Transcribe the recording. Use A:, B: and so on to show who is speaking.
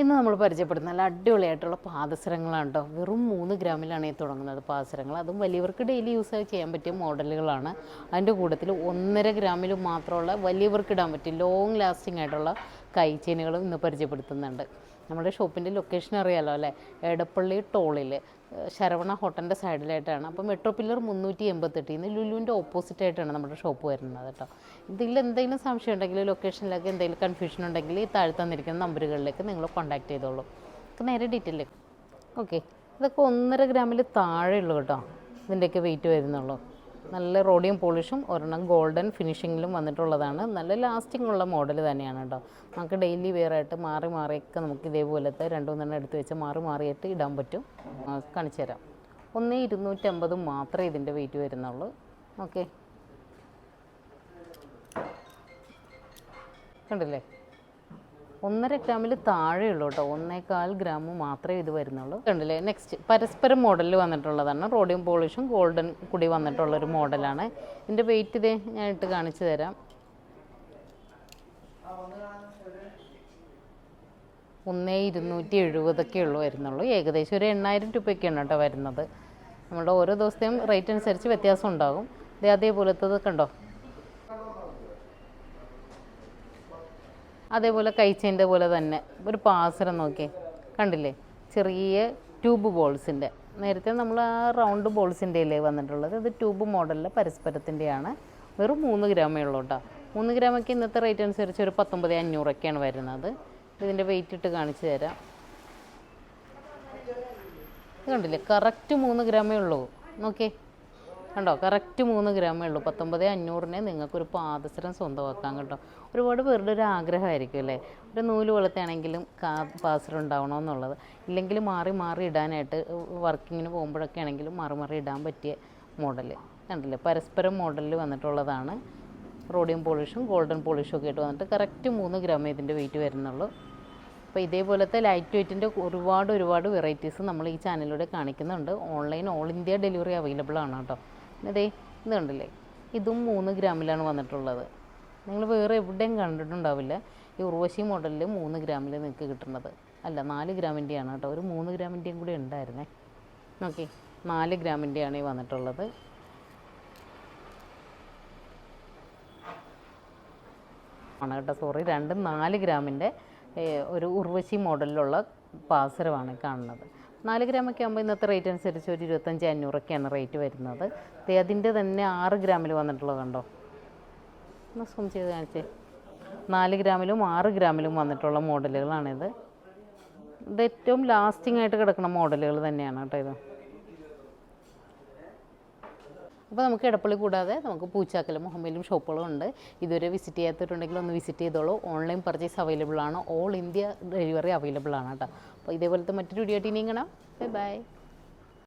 A: ഇന്ന് നമ്മൾ പരിചയപ്പെടുന്ന നല്ല അടിപൊളിയായിട്ടുള്ള പാദസരങ്ങളാണ് കേട്ടോ വെറും മൂന്ന് ഗ്രാമിലാണ് ഈ തുടങ്ങുന്നത് പാദസരങ്ങൾ. അതും വലിയവർക്ക് ഡെയിലി യൂസ് ചെയ്യാൻ പറ്റിയ മോഡലുകളാണ്. അതിന്റെ കൂട്ടത്തിൽ ഒന്നര ഗ്രാമിൽ മാത്രമുള്ള വലിയവർക്ക് ഇടാൻ പറ്റിയ ലോങ് ലാസ്റ്റിംഗ് ആയിട്ടുള്ള കൈ ചെയിനുകളും ഇന്ന് പരിചയപ്പെടുത്തുന്നുണ്ട്. നമ്മുടെ ഷോപ്പിന്റെ ലൊക്കേഷൻ അറിയാലോ അല്ലേ? എടപ്പള്ളി ടോളിൽ ശരവണ ഹോട്ടലിന്റെ സൈഡിലായിട്ടാണ്. അപ്പോൾ മെട്രോ പില്ലർ മുന്നൂറ്റി എൺപത്തെട്ടിൽ നിന്ന് ലുലുവിന്റെ ഓപ്പോസിറ്റ് ആയിട്ടാണ് നമ്മുടെ ഷോപ്പ് വരുന്നത് കേട്ടോ. ഇതിൽ എന്തെങ്കിലും സംശയം ഉണ്ടെങ്കിൽ ലൊക്കേഷനിലൊക്കെ എന്തെങ്കിലും കൺഫ്യൂഷൻ ഉണ്ടെങ്കിൽ ഈ താഴെ തന്നിരിക്കുന്ന നമ്പറുകളിലേക്ക് നിങ്ങൾ കോൺടാക്ട് ചെയ്തോളൂ. നേരെ ഡീറ്റെയിൽ ഓക്കെ ഇതൊക്കെ ഒന്നര ഗ്രാമിൽ താഴെയുള്ളൂ കേട്ടോ. ഇതിന്റെയൊക്കെ വെയിറ്റ് വരുന്നുള്ളൂ. നല്ല റോഡിയം പോളിഷും ഒരെണ്ണം ഗോൾഡൻ ഫിനിഷിങ്ങിലും വന്നിട്ടുള്ളതാണ്. നല്ല ലാസ്റ്റിംഗ് ഉള്ള മോഡൽ തന്നെയാണ് കേട്ടോ. നമുക്ക് ഡെയിലി വെയർ ആയിട്ട് മാറി മാറിയൊക്കെ നമുക്ക് ഇതേപോലത്തെ രണ്ടു മൂന്നെണ്ണം എടുത്ത് വെച്ച് മാറി മാറിയിട്ട് ഇടാൻ പറ്റും. കാണിച്ചു തരാം. ഒന്നേ ഇരുന്നൂറ്റമ്പത് മാത്രമേ ഇതിന്റെ വെയിറ്റ് വരുന്നുള്ളൂ. ഓക്കെ കണ്ടില്ലേ? ഒന്നര ഗ്രാമിൽ താഴെയുള്ളൂ കേട്ടോ. ഒന്നേകാൽ ഗ്രാം മാത്രമേ ഇത് വരുന്നുള്ളൂ. കണ്ടില്ലേ നെക്സ്റ്റ് പരസ്പരം മോഡലിൽ വന്നിട്ടുള്ളതാണ്. റോഡിയം പോളിഷും ഗോൾഡൻ കൂടി വന്നിട്ടുള്ളൊരു മോഡലാണ് ഇതിന്റെ വെയിറ്റ് ഇതേ ഞാൻ ഇട്ട് കാണിച്ചു തരാം. ഒന്നേ ഇരുന്നൂറ്റി എഴുപതൊക്കെ ഉള്ളൂ വരുന്നുള്ളൂ. ഏകദേശം ഒരു എണ്ണായിരം രൂപയൊക്കെയാണ് കേട്ടോ വരുന്നത്. നമ്മുടെ ഓരോ ദിവസത്തെയും റേറ്റ് അനുസരിച്ച് വ്യത്യാസം ഉണ്ടാകും. ഇത് അതേപോലത്തത് കണ്ടോ അതേപോലെ കൈച്ചേന്റെ പോലെ തന്നെ. ഒരു പാസരം നോക്കിയേ. കണ്ടില്ലേ? ചെറിയ ട്യൂബ് ബോൾസിന്റെ നേരത്തെ നമ്മൾ ആ റൗണ്ട് ബോൾസിന്റെ അല്ലേ വന്നിട്ടുള്ളത്? ഇത് ട്യൂബ് മോഡലിലെ പരസ്പരത്തിന്റെയാണ്. വെറും മൂന്ന് ഗ്രാമേ ഉള്ളൂ കേട്ടോ. മൂന്ന് ഗ്രാമൊക്കെ ഇന്നത്തെ റേറ്റ് അനുസരിച്ച് ഒരു പത്തൊമ്പത് അഞ്ഞൂറൊക്കെയാണ് വരുന്നത്. ഇതിന്റെ വെയിറ്റ് ഇട്ട് കാണിച്ചു തരാം. കണ്ടില്ലേ? കറക്റ്റ് മൂന്ന് ഗ്രാമേ ഉള്ളൂ. നോക്കിയേ. കണ്ടോ? കറക്റ്റ് മൂന്ന് ഗ്രാമേ ഉള്ളൂ. പത്തൊമ്പത് അഞ്ഞൂറിനെ നിങ്ങൾക്കൊരു പാദസരം സ്വന്തമാക്കാം കേട്ടോ. ഒരുപാട് പേരുടെ ഒരു ആഗ്രഹമായിരിക്കും അല്ലേ? ഒരു നൂൽ വളർത്തുകയാണെങ്കിലും കാ പാദസരം ഉണ്ടാവണമെന്നുള്ളത് ഇല്ലെങ്കിൽ മാറി മാറി ഇടാനായിട്ട് വർക്കിങ്ങിന് പോകുമ്പോഴൊക്കെ ആണെങ്കിലും മാറി മാറി ഇടാൻ പറ്റിയ മോഡൽ കണ്ടില്ലേ? പരസ്പരം മോഡലിൽ വന്നിട്ടുള്ളതാണ്. റോഡിയം പോളിഷും ഗോൾഡൻ പോളിഷും ഒക്കെ ആയിട്ട് വന്നിട്ട് കറക്റ്റ് മൂന്ന് ഗ്രാമേ ഇതിന്റെ വെയിറ്റ് വരുന്നുള്ളൂ. അപ്പോൾ ഇതേപോലത്തെ ലൈറ്റ് വെയ്റ്റിന്റെ ഒരുപാട് ഒരുപാട് വെറൈറ്റീസ് നമ്മൾ ഈ ചാനലിലൂടെ കാണിക്കുന്നുണ്ട്. Online all India delivery available ആണ് കേട്ടോ. ഇതുണ്ടല്ലേ ഇത് കണ്ടില്ലേ? ഇതും മൂന്ന് ഗ്രാമിലാണ് വന്നിട്ടുള്ളത്. നിങ്ങൾ വേറെ എവിടെയും കണ്ടിട്ടുണ്ടാവില്ല. ഈ ഉർവശി മോഡലിൽ മൂന്ന് ഗ്രാമിൽ നിങ്ങൾക്ക് കിട്ടുന്നത്. അല്ല നാല് ഗ്രാമിന്റെയാണ് കേട്ടോ. ഒരു മൂന്ന് ഗ്രാമിന്റെയും കൂടി ഉണ്ടായിരുന്നേ. നോക്കി നാല് ഗ്രാമിന്റെയാണ് ഈ വന്നിട്ടുള്ളത്. ആണ് കേട്ടോ സോറി രണ്ടും നാല് ഗ്രാമിന്റെ ഒരു ഉർവശി മോഡലിലുള്ള പാസരമാണ് കാണുന്നത്. നാല് ഗ്രാമൊക്കെ ആകുമ്പോൾ ഇന്നത്തെ റേറ്റ് അനുസരിച്ച് ഒരു ഇരുപത്തഞ്ച് അഞ്ഞൂറൊക്കെയാണ് റേറ്റ് വരുന്നത്. അതിന്റെ തന്നെ ആറ് ഗ്രാമിൽ വന്നിട്ടുള്ളത് കണ്ടോ ഒന്ന് സൂം ചെയ്ത് കാണിച്ചേ. നാല് ഗ്രാമിലും ആറ് ഗ്രാമിലും വന്നിട്ടുള്ള മോഡലുകളാണിത് ഇത് ഏറ്റവും ലാസ്റ്റിംഗ് ആയിട്ട് കിടക്കുന്ന മോഡലുകൾ തന്നെയാണ് കേട്ടോ ഇത്. അപ്പോൾ നമുക്ക് ഇടപ്പള്ളി കൂടാതെ നമുക്ക് പൂച്ചാക്കലും മുഹമ്മയിലും ഷോപ്പുകളും ഉണ്ട്. ഇതുവരെ വിസിറ്റ് ചെയ്യാത്തിട്ടുണ്ടെങ്കിൽ ഒന്ന് വിസിറ്റ് ചെയ്തോളൂ. ഓൺലൈൻ പർച്ചേസ് അവൈലബിൾ ആണ്. ഓൾ ഇന്ത്യ ഡെലിവറി അവൈലബിൾ ആണ് കേട്ടോ. അപ്പോൾ ഇതേപോലത്തെ മറ്റൊരു വീഡിയോ ആയിട്ട് ഇനിയും കാണാം. Bye bye